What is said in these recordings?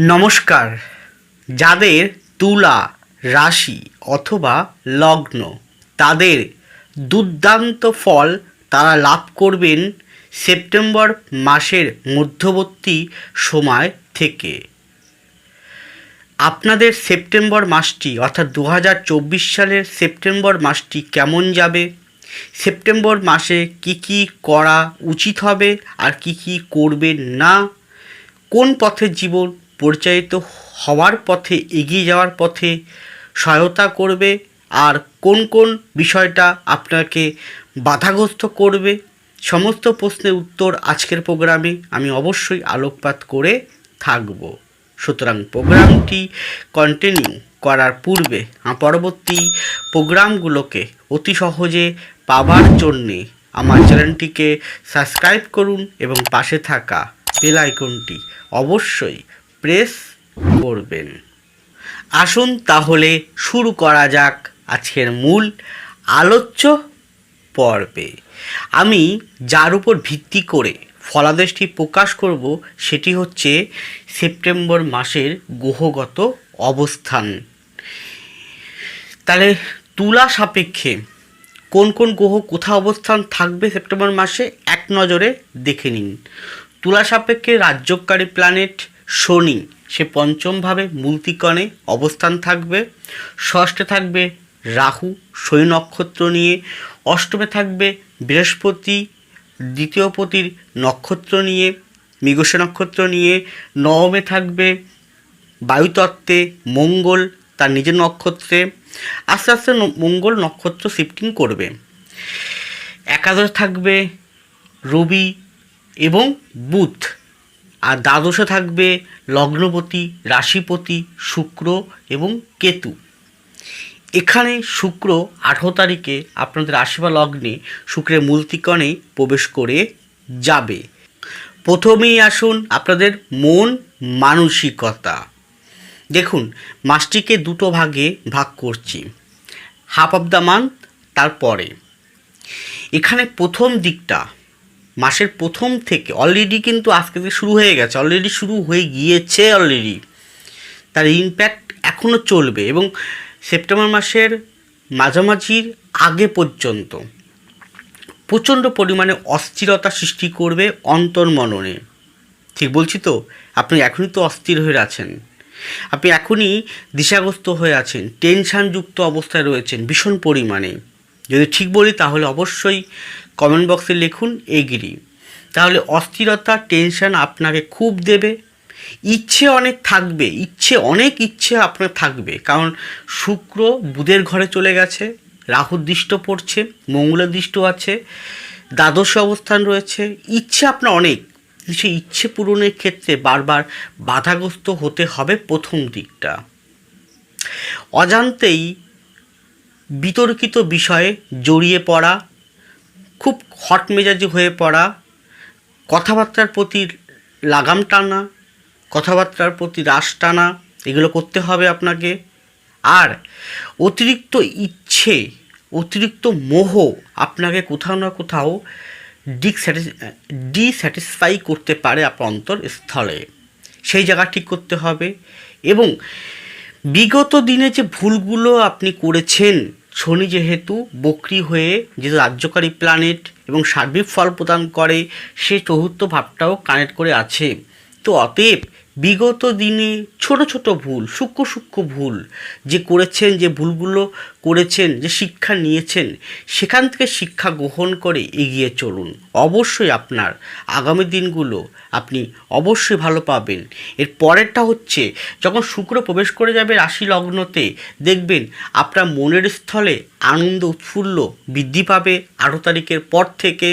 নমস্কার। যাদের তুলা, রাশি অথবা লগ্ন, তাদের দুর্দান্ত ফল তারা লাভ করবেন সেপ্টেম্বর মাসের মধ্যবর্তী সময় থেকে। আপনাদের সেপ্টেম্বর মাসটি অর্থাৎ দু হাজার চব্বিশ সালের সেপ্টেম্বর মাসটি কেমন যাবে? সেপ্টেম্বর মাসে কি কি করা উচিত হবে আর কি কি করবেন না? কোন পথের জীবন পরিচালিত হওয়ার পথে, এগিয়ে যাওয়ার পথে সহায়তা করবে আর কোন কোন বিষয়টা আপনাকে বাধাগ্রস্ত করবে, সমস্ত প্রশ্নের উত্তর আজকের প্রোগ্রামে আমি অবশ্যই আলোকপাত করে থাকব। সুতরাং প্রোগ্রামটি কন্টিনিউ করার পূর্বে পরবর্তী প্রোগ্রামগুলোকে অতি সহজে পাওয়ার জন্যে আমার চ্যানেলটিকে সাবস্ক্রাইব করুন এবং পাশে থাকা বেল আইকনটি অবশ্যই প্রেস করবেন। আসুন তাহলে শুরু করা যাক আজকের মূল আলোচ্য পর্বে। আমি যার উপর ভিত্তি করে ফলাদেশটি প্রকাশ করব সেটি হচ্ছে সেপ্টেম্বর মাসের গ্রহগত অবস্থান। তাহলে তুলা সাপেক্ষে কোন কোন গ্রহ কোথায় অবস্থান থাকবে সেপ্টেম্বর মাসে এক নজরে দেখে নিন। তুলা সাপেক্ষে রাজ্যকারী প্ল্যানেট শনি, সে পঞ্চমভাবে মূলতিকণে অবস্থান থাকবে। ষষ্ঠে থাকবে রাহু, শনি নক্ষত্র নিয়ে। অষ্টমে থাকবে বৃহস্পতি দ্বিতীয়পতির নক্ষত্র নিয়ে মৃগশ নক্ষত্র নিয়ে। নবমে থাকবে বায়ুতত্ত্বে মঙ্গল, তার নিজের নক্ষত্রে। আস্তে আস্তে মঙ্গল নক্ষত্র শিফটিং করবে। একাদশ থাকবে রবি এবং বুধ। আর দ্বাদশে থাকবে লগ্নপতি, রাশিপতি, শুক্র এবং কেতু। এখানে শুক্র আঠেরো তারিখে আপনাদের রাশি বা লগ্নে শুক্রের মূলতিকণে প্রবেশ করে যাবে। প্রথমেই আসুন আপনাদের মন মানসিকতা। দেখুন, মাসটিকে দুটো ভাগে ভাগ করছি। হাফ অফ দ্য মান্থ, তারপরে। এখানে প্রথম দিকটা মাসের প্রথম থেকে অলরেডি কিন্তু আজকে থেকে শুরু হয়ে গেছে অলরেডি শুরু হয়ে গিয়েছে অলরেডি তার ইম্প্যাক্ট এখনও চলবে এবং সেপ্টেম্বর মাসের মাঝামাঝির আগে পর্যন্ত প্রচণ্ড পরিমাণে অস্থিরতা সৃষ্টি করবে অন্তর্মননে ঠিক বলছি তো? আপনি এখনই তো অস্থির হয়ে আছেন। আপনি এখনই দিশাগ্রস্ত হয়ে আছেন টেনশানযুক্ত অবস্থায় রয়েছেন ভীষণ পরিমাণে। যদি ঠিক বলি তাহলে অবশ্যই কমেন্ট বক্সে লিখুন, এগ্রি। তাহলে অস্থিরতা টেনশন আপনাকে খুব দেবে। ইচ্ছে অনেক থাকবে, ইচ্ছে, অনেক ইচ্ছে আপনার থাকবে। কারণ শুক্র বুধের ঘরে চলে গেছে রাহুর দৃষ্ট পড়ছে মঙ্গলের দৃষ্ট আছে, দ্বাদশ অবস্থান রয়েছে, ইচ্ছে আপনার অনেক। সেই ইচ্ছে পূরণের ক্ষেত্রে বারবার বাধাগ্রস্ত হতে হবে প্রথম দিকটা। অজান্তেই বিতর্কিত বিষয়ে জড়িয়ে পড়া খুব হট মেজাজি হয়ে পড়া, কথাবার্তার প্রতি লাগাম টানা, কথাবার্তার প্রতি রাশ টানা, এগুলো করতে হবে আপনাকে। আর অতিরিক্ত ইচ্ছে, অতিরিক্ত মোহ আপনাকে কোথাও না কোথাও ডিস্যাটিসফাই করতে পারে আপনার অন্তরস্থলে। সেই জায়গা ঠিক করতে হবে। এবং বিগত দিনে যে ভুলগুলো আপনি করেছেন শনি যেহেতু বক্রি হয়ে যে রাজ্যকারী প্ল্যানেট এবং সার্বিক ফল প্রদান করে, সে চতুর্থ ভাবটাও কানেক্ট করে আছে। তো অতএব বিগত দিনে ছোট ছোট ভুল, সূক্ষ্ম সূক্ষ্ম ভুল যে করেছেন, যে ভুলগুলো করেছেন, যে শিক্ষা নিয়েছেন, সেখান থেকে শিক্ষা গ্রহণ করে এগিয়ে চলুন। অবশ্যই আপনার আগামী দিনগুলো আপনি অবশ্যই ভালো পাবেন। এর পরেরটা হচ্ছে, যখন শুক্র প্রবেশ করে যাবে রাশি লগ্নতে, দেখবেন আপনার মনের স্থলে আনন্দ উৎফুল্ল বৃদ্ধি পাবে আঠারো তারিখের পর থেকে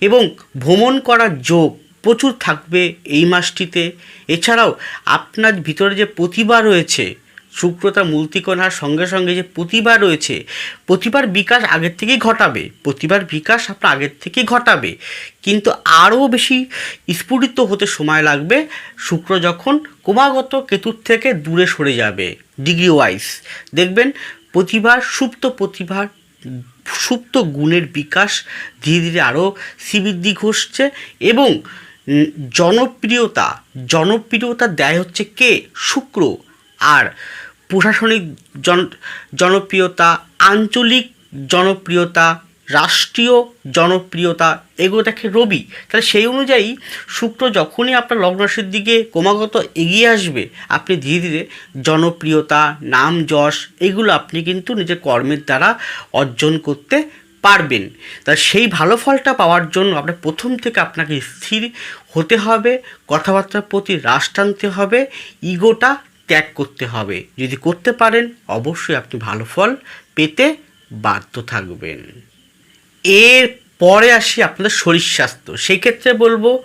এবং ভ্রমণ করার যোগ প্রচুর থাকবে এই মাসটিতে। এছাড়াও আপনার ভিতরে যে প্রতিভা রয়েছে শুক্রতা মূর্তিকণার সঙ্গে সঙ্গে যে প্রতিভা রয়েছে, প্রতিভার বিকাশ আগের থেকেই ঘটাবে, প্রতিভার বিকাশ আপনার আগের থেকেই ঘটাবে। কিন্তু আরও বেশি স্ফুটিত হতে সময় লাগবে শুক্র যখন ক্রমাগত কেতুর থেকে দূরে সরে যাবে ডিগ্রি ওয়াইজ দেখবেন প্রতিভার, সুপ্ত প্রতিভার, সুপ্ত গুণের বিকাশ ধীরে ধীরে আরও শ্রীবৃদ্ধি ঘটছে এবং জনপ্রিয়তা জনপ্রিয়তা দেয় হচ্ছে কে? শুক্র। আর প্রশাসনিক জন, জনপ্রিয়তা, আঞ্চলিক জনপ্রিয়তা, রাষ্ট্রীয় জনপ্রিয়তা এগুলো দেখে রবি। তাহলে সেই অনুযায়ী শুক্র যখনই আপনার লগ্নরাশির দিকে ক্রমাগত এগিয়ে আসবে, আপনি ধীরে ধীরে জনপ্রিয়তা, নাম যশ, এগুলো আপনি কিন্তু নিজের কর্মের দ্বারা অর্জন করতে পারবেন। তা সেই ভালো ফলটা পাওয়ার জন্য আপনার প্রথম থেকে আপনাকে স্থির হতে হবে, কথাবার্তার প্রতি হ্রাস টানতে হবে, ইগোটা ত্যাগ করতে হবে। যদি করতে পারেন, অবশ্যই আপনি ভালো ফল পেতে বাধ্য থাকবেন। এর পরে আসি আপনাদের শরীর স্বাস্থ্য। সেই ক্ষেত্রে বলব,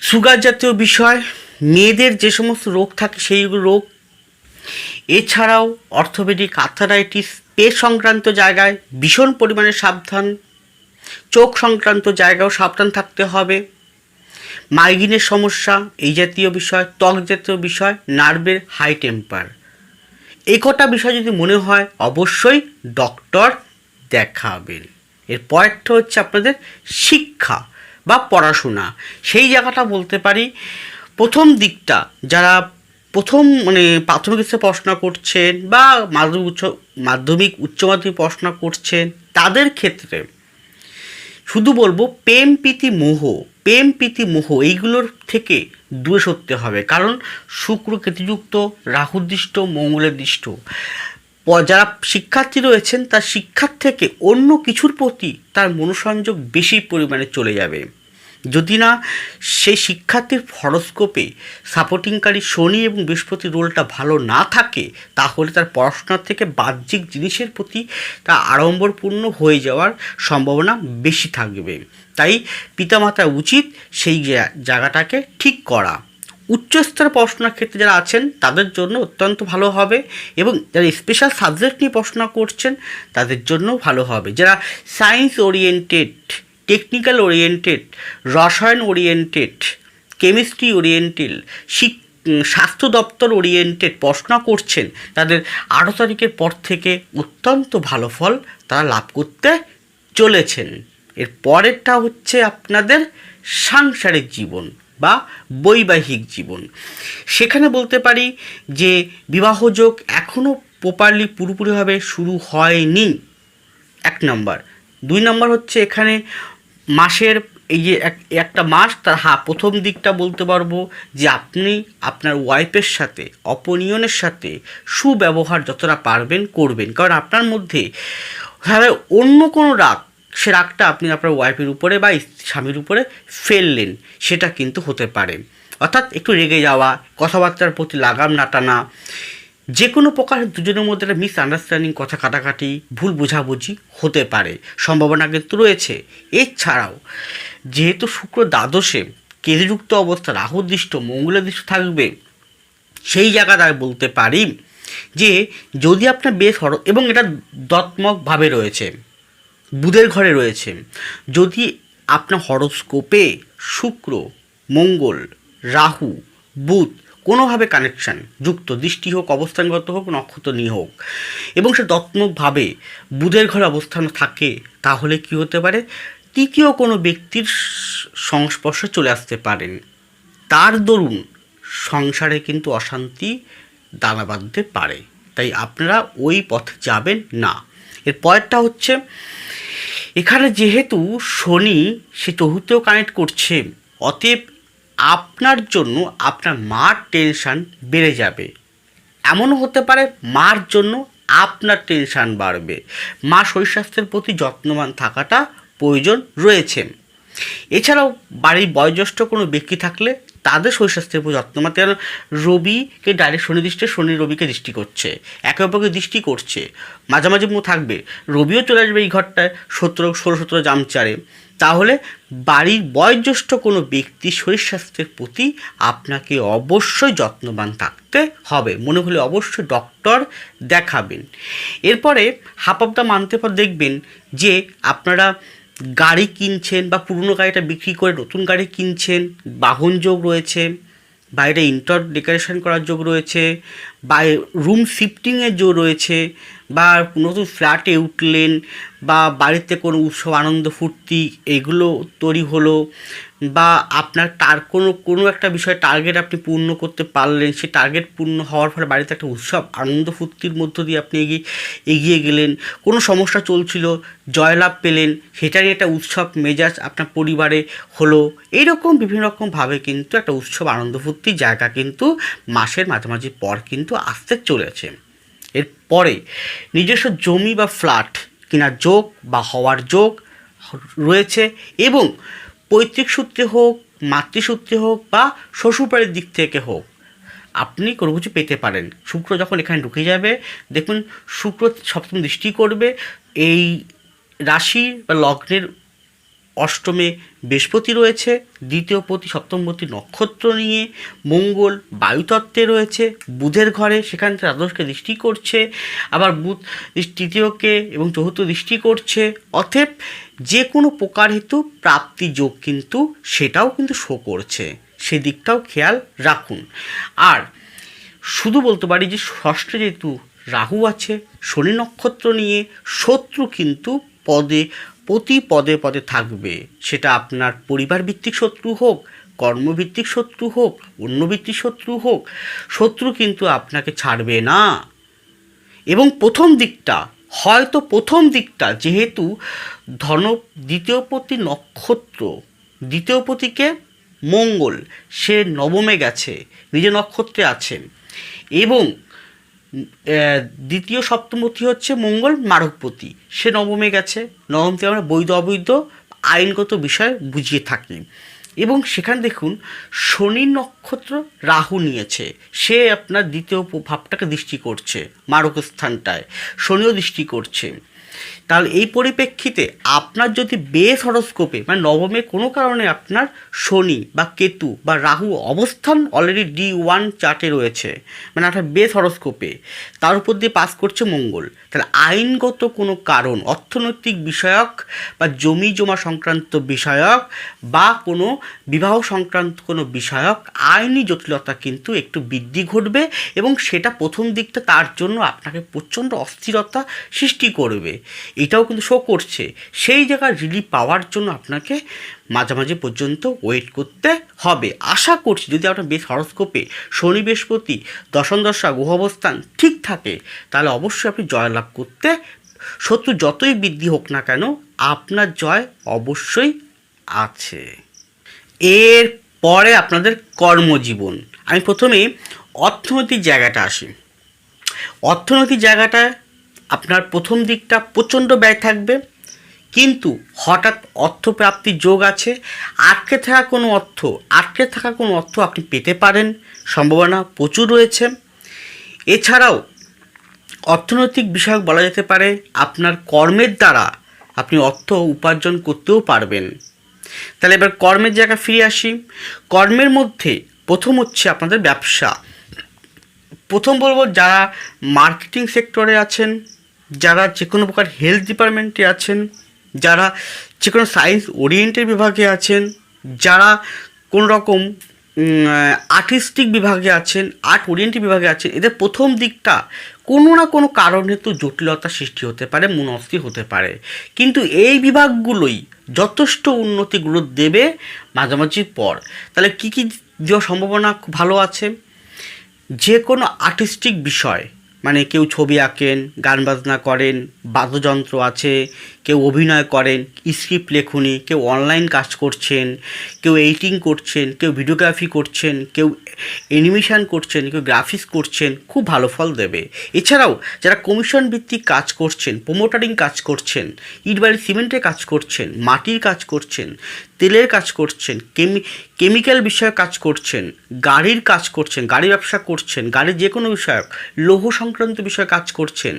সুগার জাতীয় বিষয়, মেয়েদের যে সমস্ত রোগ থাকে, সেই রোগ এছাড়াও অর্থোপেডিক আর্থারাইটিস পে সংক্রান্ত জায়গায় ভীষণ পরিমাণে সাবধান, চোখ সংক্রান্ত জায়গাও সাবধান থাকতে হবে। মাইগ্রেনের সমস্যা, এই জাতীয় বিষয়, ত্বক জাতীয় বিষয়, নার্ভের হাই টেম্পার এই কটা বিষয় যদি মনে হয়, অবশ্যই ডক্টর দেখাবেন। এর পরেরটা হচ্ছে আপনাদের শিক্ষা বা পড়াশোনা। সেই জায়গাটা বলতে পারি, প্রথম দিকটা যারা প্রথম মানে প্রাথমিক স্তরে পড়াশোনা করছেন বা মাধ্যমিক উচ্চ মাধ্যমিক উচ্চ মাধ্যমিক পড়াশোনা করছেন, তাদের ক্ষেত্রে শুধু বলব প্রেম, প্রীতি, মোহ, প্রেম, প্রীতি, মোহ এইগুলোর থেকে দূরে সরতে হবে। কারণ শুক্র কেতুযুক্ত, রাহুদৃষ্ট মঙ্গলের দৃষ্ট যারা শিক্ষার্থী রয়েছেন, তার শিক্ষার থেকে অন্য কিছুর প্রতি তার মনোসংযোগ বেশি পরিমাণে চলে যাবে। যদি না সেই শিক্ষার্থীর হরস্কোপে সাপোর্টিংকারী শনি এবং বৃহস্পতির রোলটা ভালো না থাকে, তাহলে তার পড়াশোনার থেকে বাহ্যিক জিনিসের প্রতি তা আড়ম্বরপূর্ণ হয়ে যাওয়ার সম্ভাবনা বেশি থাকবে। তাই পিতামাতার উচিত সেই জায়গাটাকে ঠিক করা। উচ্চস্তরের পড়াশোনার ক্ষেত্রে যারা আছেন, তাদের জন্য অত্যন্ত ভালো হবে এবং যারা স্পেশাল সাবজেক্ট নিয়ে পড়াশোনা করছেন, তাদের জন্য ভালো হবে। যারা সায়েন্স ওরিয়েন্টেড টেকনিক্যাল ওরিয়েন্টেড রসায়ন ওরিয়েন্টেড কেমিস্ট্রি ওরিয়েন্টেড শিক স্বাস্থ্য দপ্তর ওরিয়েন্টেড পড়াশোনা করছেন। তাদের আঠারো তারিখের পর থেকে অত্যন্ত ভালো ফল তারা লাভ করতে চলেছেন। এর পরেরটা হচ্ছে আপনাদের সাংসারিক জীবন বা বৈবাহিক জীবন। সেখানে বলতে পারি যে বিবাহযোগ এখনও প্রপারলি পুরোপুরিভাবে শুরু হয়নি। এক নম্বর। দুই নম্বর হচ্ছে এখানে মাসের এই যে এক, একটা মাস তার হ্যাঁ প্রথম দিকটা বলতে পারব যে আপনি আপনার ওয়াইফের সাথে অপনিয়নের সাথে সুব্যবহার যতটা পারবেন করবেন। কারণ আপনার মধ্যে তাহলে অন্য কোনো রাগ, সে রাগটা আপনি আপনার ওয়াইফের উপরে বা স্বামীর উপরে ফেললেন, সেটা কিন্তু হতে পারে। অর্থাৎ একটু রেগে যাওয়া, কথাবার্তার প্রতি লাগাম না টানা যে কোনো প্রকার দুজনের মধ্যে একটা মিস আন্ডারস্ট্যান্ডিং কথা কাটাকাটি, ভুল বোঝাবুঝি হতে পারে। সম্ভাবনা কিন্তু রয়েছে। এছাড়াও, যেহেতু শুক্র দ্বাদশে কেতুযুক্ত অবস্থা, রাহুদৃষ্ট, মঙ্গলদৃষ্ট থাকবে, সেই জায়গাটায় বলতে পারি যে, যদি আপনার বেশ হর, এবং এটা দত্মকভাবে রয়েছে, বুধের ঘরে রয়েছে, যদি আপনার হরস্কোপে শুক্র, মঙ্গল, রাহু, বুধ কোনোভাবে কানেকশান যুক্ত, দৃষ্টি হোক, অবস্থানগত হোক নক্ষত্র নিয়ে হোক, এবং সে দত্মকভাবে বুধের ঘরে অবস্থান থাকে, তাহলে কি হতে পারে? তৃতীয় কোনো ব্যক্তির সংস্পর্শে চলে আসতে পারেন। তার দরুন সংসারে কিন্তু অশান্তি দানা বাঁধতে পারে। তাই আপনারা ওই পথে যাবেন না। এর পরেরটা হচ্ছে, এখানে যেহেতু শনি, সে চতুর্থেও কানেক্ট করছে, অতএব আপনার জন্য আপনার মার টেনশান বেড়ে যাবে। এমনও হতে পারে মার জন্য আপনার টেনশান বাড়বে। মা শরীর স্বাস্থ্যের প্রতি যত্নবান থাকাটা প্রয়োজন রয়েছে। এছাড়াও বাড়ির বয়োজ্যেষ্ঠ কোনো ব্যক্তি থাকলে তাদের শরীর স্বাস্থ্যের উপর যত্নবান কারণ রবিকে ডাইরেক্ট শনি দৃষ্টি, শনি রবিকে দৃষ্টি করছে, একে অপরকে দৃষ্টি করছে। মাঝামাঝি থাকবে, রবিও চলে আসবে এই ঘরটায়, সতেরো, ষোলো, সতেরো জামচারে। তাহলে বাড়ির বয়োজ্যেষ্ঠ কোনো ব্যক্তি শরীর স্বাস্থ্যের প্রতি আপনাকে অবশ্যই যত্নবান থাকতে হবে। মনে হলে অবশ্যই ডক্টর দেখাবেন। এরপরে হাফ অফ দ্য পর দেখবেন যে আপনারা গাড়ি কিনছেন বা পুরনো গাড়িটা বিক্রি করে নতুন গাড়ি কিনছেন বাহনযোগ রয়েছে বাইরে ইন্টার ডেকোরেশন করার যোগ রয়েছে, বা রুম শিফটিংয়ের যোগ রয়েছে, বা নতুন ফ্ল্যাটে উঠলেন, বা বাড়িতে কোনো উৎসব, আনন্দ, ফুর্তি, এগুলো তৈরি হলো। বা আপনার তার কোনো কোনো একটা বিষয় টার্গেট আপনি পূর্ণ করতে পারলেন সেই টার্গেট পূর্ণ হওয়ার ফলে বাড়িতে একটা উৎসব, আনন্দ ফুর্তির মধ্য দিয়ে আপনি এগিয়ে এগিয়ে গেলেন, কোনো সমস্যা চলছিল, জয়লাভ পেলেন, সেটা নিয়ে একটা উৎসব, মেজাজ আপনার পরিবারে হলো এইরকম বিভিন্ন রকমভাবে কিন্তু একটা উৎসব, আনন্দ ফুর্তির জায়গা কিন্তু মাসের মাঝামাঝি পর কিন্তু আসতে চলেছে। এরপরে নিজস্ব জমি বা ফ্ল্যাট কেনার যোগ বা হওয়ার যোগ রয়েছে এবং পৈতৃক সূত্রে হোক, মাতৃসূত্রে হোক বা শ্বশুরবাড়ির দিক থেকে হোক, আপনি কোনো কিছু পেতে পারেন। শুক্র যখন এখানে ঢুকে যাবে, দেখুন শুক্র সপ্তম দৃষ্টি করবে, এই রাশি বা লগ্নের অষ্টমে বৃহস্পতি রয়েছে, দ্বিতীয় পতি সপ্তমপতি নক্ষত্র নিয়ে মঙ্গল বায়ুতত্ত্বে রয়েছে, বুধের ঘরে সেখান থেকে দ্বাদশকে দৃষ্টি করছে, আবার বুধ তৃতীয়কে এবং চতুর্থ দৃষ্টি করছে, অতএব যে কোনো প্রকার হেতু প্রাপ্তি যোগ কিন্তু সেটাও কিন্তু শো করছে, সেদিকটাও খেয়াল রাখুন। আর শুধু বলতে পারি যে ষষ্ঠ যেহেতু রাহু আছে, শনি নক্ষত্র নিয়ে শত্রু কিন্তু পদে প্রতি পদে পদে থাকবে। সেটা আপনার পরিবার ভিত্তিক শত্রু হোক, কর্মভিত্তিক শত্রু হোক অন্য ভিত্তিক শত্রু হোক, শত্রু কিন্তু আপনাকে ছাড়বে না। এবং প্রথম দিকটা, হয়তো প্রথম দিকটা যেহেতু ধন দ্বিতীয়পতি নক্ষত্র দ্বিতীয়পতিকে মঙ্গল, সে নবমে গেছে, নিজ নক্ষত্রে আছেন। এবং দ্বিতীয় সপ্তমপতি হচ্ছে মঙ্গল মারকপতি। সে নবমে গেছে। নবমতে আমরা বৈধ অবৈধ আইনগত বিষয় বুঝিয়ে থাকি। এবং সেখানে দেখুন, শনি নক্ষত্র রাহু নিয়েছে। সে আপনার দ্বিতীয় ভাবটাকে দৃষ্টি করছে মারক স্থানটায় শনিও দৃষ্টি করছে। তাহলে এই পরিপ্রেক্ষিতে আপনার যদি বেস হরস্কোপে মানে নবমে কোনো কারণে আপনার শনি বা কেতু বা রাহু অবস্থান অলরেডি ডি ওয়ান চার্টে রয়েছে মানে আপনার বেস হরস্কোপে, তার উপর দিয়ে পাস করছে মঙ্গল। তাহলে আইনগত কোনো কারণ, অর্থনৈতিক বিষয়ক বা জমি জমা সংক্রান্ত বিষয়ক বা কোনো বিবাহ সংক্রান্ত কোনো বিষয়ক আইনি জটিলতা কিন্তু একটু বৃদ্ধি ঘটবে এবং সেটা প্রথম দিকটা তার জন্য আপনাকে প্রচণ্ড অস্থিরতা সৃষ্টি করবে। এটাও কিন্তু শো করছে। সেই জায়গায় রিলিফ পাওয়ার জন্য আপনাকে মাঝামাঝি পর্যন্ত ওয়েট করতে হবে। আশা করছি যদি আপনার বেশ হরস্কোপে শনি বৃহস্পতি দশম দশা গ্রহ অবস্থান ঠিক থাকে, তাহলে অবশ্যই আপনি জয়লাভ করতে, শত্রু যতই বৃদ্ধি হোক না কেন, আপনার জয় অবশ্যই আছে। এর পরে আপনাদের কর্মজীবন। আমি প্রথমে অর্থনৈতিক জায়গাটা আসি। অর্থনৈতিক জায়গাটায় আপনার প্রথম দিকটা প্রচণ্ড ব্যয় থাকবে। কিন্তু হঠাৎ অর্থপ্রাপ্তির যোগ আছে। আটকে থাকা কোনো অর্থ, আটকে থাকা কোনো অর্থ আপনি পেতে পারেন, সম্ভাবনা প্রচুর রয়েছে। এছাড়াও অর্থনৈতিক বিষয়ক বলা যেতে পারে, আপনার কর্মের দ্বারা আপনি অর্থ উপার্জন করতেও পারবেন। তাহলে এবার কর্মের জায়গা ফিরে আসি। কর্মের মধ্যে প্রথম হচ্ছে আপনাদের ব্যবসা। প্রথম বলব যারা মার্কেটিং সেক্টরে আছেন, যারা যে কোনো প্রকার হেলথ ডিপার্টমেন্টে আছেন যারা যে কোনো সায়েন্স ওরিয়েন্টেড বিভাগে আছেন, যারা কোনো রকম আর্টিস্টিক বিভাগে আছেন আর্ট ওরিয়েন্টেড বিভাগে আছেন, এদের প্রথম দিকটা কোনো না কোনো কারণে তো জটিলতা সৃষ্টি হতে পারে মনস্থির হতে পারে। কিন্তু এই বিভাগগুলোই যথেষ্ট উন্নতি গ্রোথ দেবে মাঝামাঝি পর। তাহলে কী কী দেওয়ার সম্ভাবনা ভালো আছে? যে কোনো আর্টিস্টিক বিষয় মানে কেউ ছবি আঁকেন, গান বাজনা করেন, বাদ্যযন্ত্র আছে কেউ অভিনয় করেন স্ক্রিপ্ট লেখুনি, কেউ অনলাইন কাজ করছেন, কেউ এডিটিং করছেন, কেউ ভিডিওগ্রাফি করছেন, কেউ অ্যানিমেশন করছেন, কেউ গ্রাফিক্স করছেন, খুব ভালো ফল দেবে। এছাড়াও যারা কমিশন ভিত্তিক কাজ করছেন প্রোমোটারিং কাজ করছেন ইটবাড়ি সিমেন্টের কাজ করছেন, মাটির কাজ করছেন, তেলের কাজ করছেন, কেমি কেমিক্যাল বিষয়ে কাজ করছেন, গাড়ির কাজ করছেন, গাড়ি ব্যবসা করছেন, গাড়ির যে কোনো বিষয়ক, লৌহ সংক্রান্ত বিষয়ে কাজ করছেন,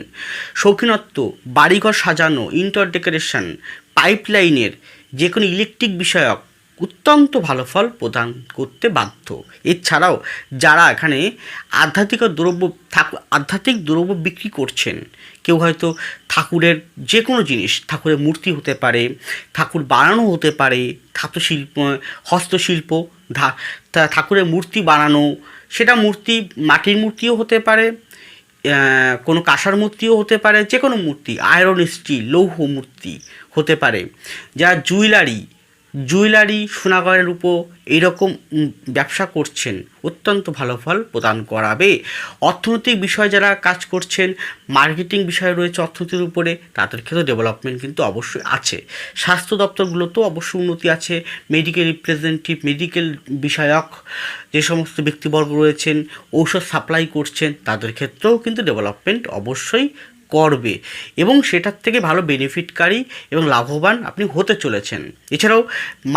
শৌখিনত্ব, বাড়িঘর সাজানো ইন্টার ডেকোরেশন পাইপলাইনের যে কোনো ইলেকট্রিক বিষয়ক অত্যন্ত ভালো ফল প্রদান করতে বাধ্য। এছাড়াও যারা এখানে আধ্যাত্মিক দ্রব্য ঠাকুর আধ্যাত্মিক দ্রব্য বিক্রি করছেন, কেউ হয়তো ঠাকুরের যে কোনো জিনিস, ঠাকুরের মূর্তি হতে পারে, ঠাকুর বানানো হতে পারে ধাতু শিল্প হস্তশিল্প ঠাকুরের মূর্তি বানানো, সেটা মূর্তি, মাটির মূর্তিও হতে পারে কোনো কাঁসার মূর্তিও হতে পারে যে কোনো মূর্তি আয়রন স্টিল লৌহ মূর্তি হতে পারে, যা জুয়েলারি জুয়েলারি সোনাগরের উপর এইরকম উম, ব্যবসা করছেন অত্যন্ত ভালো ফল প্রদান করাবে। অর্থনৈতিক বিষয়ে যারা কাজ করছেন মার্কেটিং বিষয় রয়েছে অর্থনীতির উপরে তাদের ক্ষেত্রে ডেভেলপমেন্ট কিন্তু অবশ্যই আছে। স্বাস্থ্য দপ্তরগুলোতেও অবশ্যই উন্নতি আছে। মেডিকেল রিপ্রেজেন্টেটিভ মেডিকেল বিষয়ক যে সমস্ত ব্যক্তিবর্গ রয়েছেন ঔষধ সাপ্লাই করছেন তাদের ক্ষেত্রেও কিন্তু ডেভেলপমেন্ট অবশ্যই করবে এবং সেটার থেকে ভালো বেনিফিটকারী এবং লাভবান আপনি হতে চলেছেন। এছাড়াও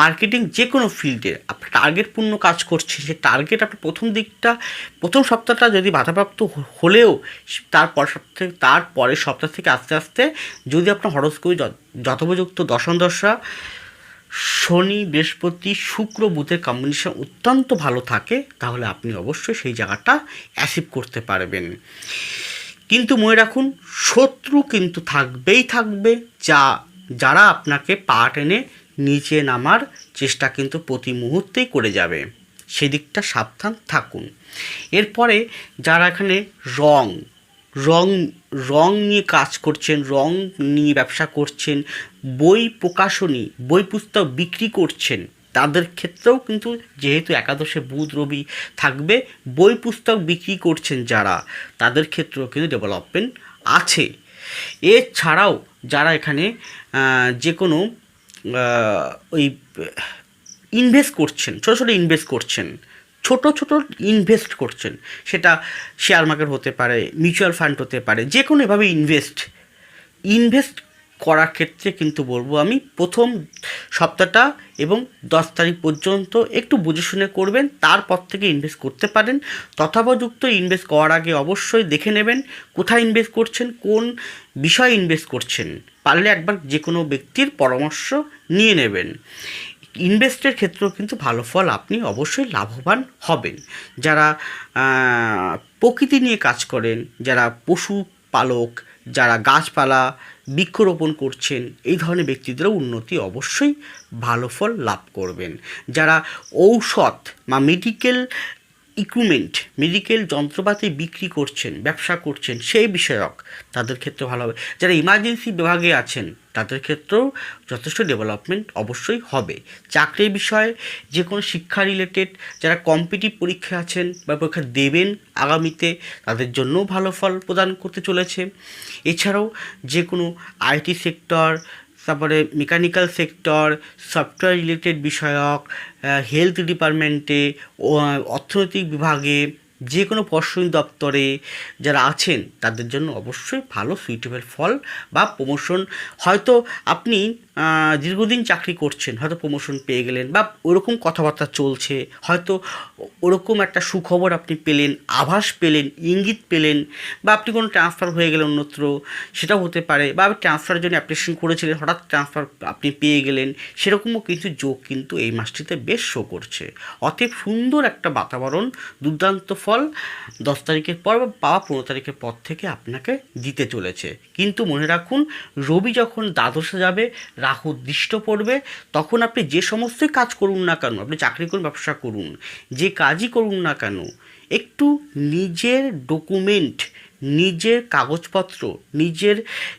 মার্কেটিং যে কোনো ফিল্ডে আপনার টার্গেটপূর্ণ কাজ করছে, সে টার্গেট আপনার প্রথম দিকটা, প্রথম সপ্তাহটা যদি বাধাপ্রাপ্ত হলেও তারপর সপ্তাহে তার পরের সপ্তাহ থেকে আস্তে আস্তে যদি আপনার হরস্কোপে যথোপযুক্ত দশম দশা, শনি, বৃহস্পতি, শুক্র, বুধের কম্বিনেশন অত্যন্ত ভালো থাকে, তাহলে আপনি অবশ্যই সেই জায়গাটা অ্যাচিভ করতে পারবেন। কিন্তু মনে রাখুন, শত্রু কিন্তু থাকবেই থাকবে, যা, যারা আপনাকে পা টেনে নিচে নামার চেষ্টা কিন্তু প্রতি মুহূর্তেই করে যাবে। সেদিকটা সাবধান থাকুন। এরপরে যারা এখানে রং রং রং নিয়ে কাজ করছেন, রং নিয়ে ব্যবসা করছেন, বই প্রকাশনী, বই পুস্তক বিক্রি করছেন তাদের ক্ষেত্রেও কিন্তু যেহেতু একাদশে বুধ রবি থাকবে, বই পুস্তক বিক্রি করছেন যারা, তাদের ক্ষেত্রেও কিন্তু ডেভেলপমেন্ট আছে। এছাড়াও যারা এখানে যে কোনো ওই ইনভেস্ট করছেন, ছোটো ছোটো ইনভেস্ট করছেন, ছোট ছোট ইনভেস্ট করছেন, সেটা শেয়ার মার্কেট হতে পারে মিউচুয়াল ফান্ড হতে পারে যে কোনো এভাবে ইনভেস্ট ইনভেস্ট করার ক্ষেত্রে কিন্তু বলব আমি প্রথম সপ্তাহটা এবং দশ তারিখ পর্যন্ত একটু বুঝে শুনে করবেন, তারপর থেকে ইনভেস্ট করতে পারেন। তথাপযুক্ত ইনভেস্ট করার আগে অবশ্যই দেখে নেবেন কোথায় ইনভেস্ট করছেন, কোন বিষয়ে ইনভেস্ট করছেন। পারলে একবার যে কোনো ব্যক্তির পরামর্শ নিয়ে নেবেন। ইনভেস্টের ক্ষেত্রেও কিন্তু ভালো ফল আপনি অবশ্যই লাভবান হবেন। যারা প্রকৃতি নিয়ে কাজ করেন, যারা পশু পালক যারা গাছপালা বৃক্ষরোপণ করছেন, এই ধরনের ব্যক্তিদেরও উন্নতি অবশ্যই ভালো ফল লাভ করবেন। যারা ঔষধ বা মেডিকেল ইকুইপমেন্ট মেডিকেল যন্ত্রপাতি বিক্রি করছেন, ব্যবসা করছেন, সেই বিষয়ক তাদের ক্ষেত্রে ভালো হবে। যারা ইমার্জেন্সি বিভাগে আছেন, তাদের ক্ষেত্রেও যথেষ্ট ডেভেলপমেন্ট অবশ্যই হবে। চাকরির বিষয়ে যে কোনো শিক্ষা রিলেটেড যারা কম্পিটিভ পরীক্ষা আছেন বা পরীক্ষা দেবেন আগামীতে, তাদের জন্যও ভালো ফল প্রদান করতে চলেছে। এছাড়াও যে কোনো আইটি সেক্টর তারপরে মেকানিক্যাল সেক্টর সফটওয়্যার রিলেটেড বিষয়ক হেলথ ডিপার্টমেন্টে অর্থনৈতিক বিভাগে, যে কোনো প্রশাসনিক দপ্তরে যারা আছেন, তাদের জন্য অবশ্যই ভালো সুইটেবল ফল বা প্রমোশন হয়তো আপনি দীর্ঘদিন চাকরি করছেন, হয়তো প্রমোশন পেয়ে গেলেন বা ওরকম কথাবার্তা চলছে, হয়তো ওরকম একটা সুখবর আপনি পেলেন, আভাস পেলেন, ইঙ্গিত পেলেন বা আপনি কোনো ট্রান্সফার হয়ে গেলেন অন্যত্র, সেটাও হতে পারে বা আপনি ট্রান্সফারের জন্য অ্যাপ্লিকেশন করেছিলেন, হঠাৎ ট্রান্সফার আপনি পেয়ে গেলেন, সেরকমও কিছু যোগ কিন্তু এই মাসটিতে বেশ শো করছে। অতএব সুন্দর একটা বাতাবরণ, দুর্দান্ত ফল দশ তারিখের পর বা পনেরো তারিখের পর থেকে আপনাকে দিতে চলেছে। কিন্তু মনে রাখুন, রবি যখন দ্বাদশে যাবে রাহু দৃষ্ট পড়বে, তখন আপনি যে সমস্তই কাজ করুন না কেন, আপনি চাকরি করুন, ব্যবসা করুন, যে কাজই করুন না কেন, একটু নিজের ডকুমেন্ট নিজের কাগজপত্র, নিজের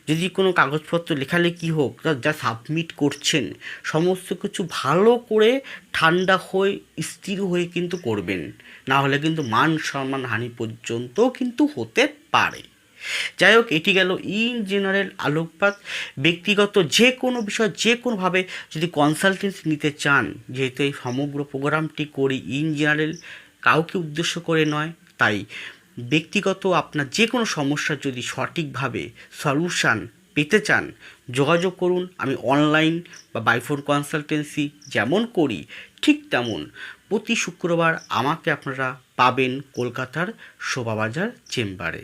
যদি কোনো কাগজপত্র লেখালে লেখালেখি হোক, যা সাবমিট করছেন, সমস্ত কিছু ভালো করে ঠান্ডা হয়ে, স্থির হয়ে কিন্তু করবেন। না হলে কিন্তু মান সম্মান হানি পর্যন্ত কিন্তু হতে পারে। যাই হোক, এটি গেল ইন জেনারেল আলোকপাত। ব্যক্তিগত যে কোনো বিষয়, যে কোনোভাবে যদি কনসালটেন্সি নিতে চান, যেহেতু এই সমগ্র প্রোগ্রামটি করি ইন জেনারেল কাউকে উদ্দেশ্য করে নয়, তাই ব্যক্তিগত আপনার যে কোনো সমস্যার যদি সঠিকভাবে সলিউশান পেতে চান, যোগাযোগ করুন। আমি অনলাইন বা বাইফোন কনসালটেন্সি যেমন করি, ঠিক তেমন প্রতি শুক্রবার আমাকে আপনারা পাবেন কলকাতার শোভাবাজার চেম্বারে।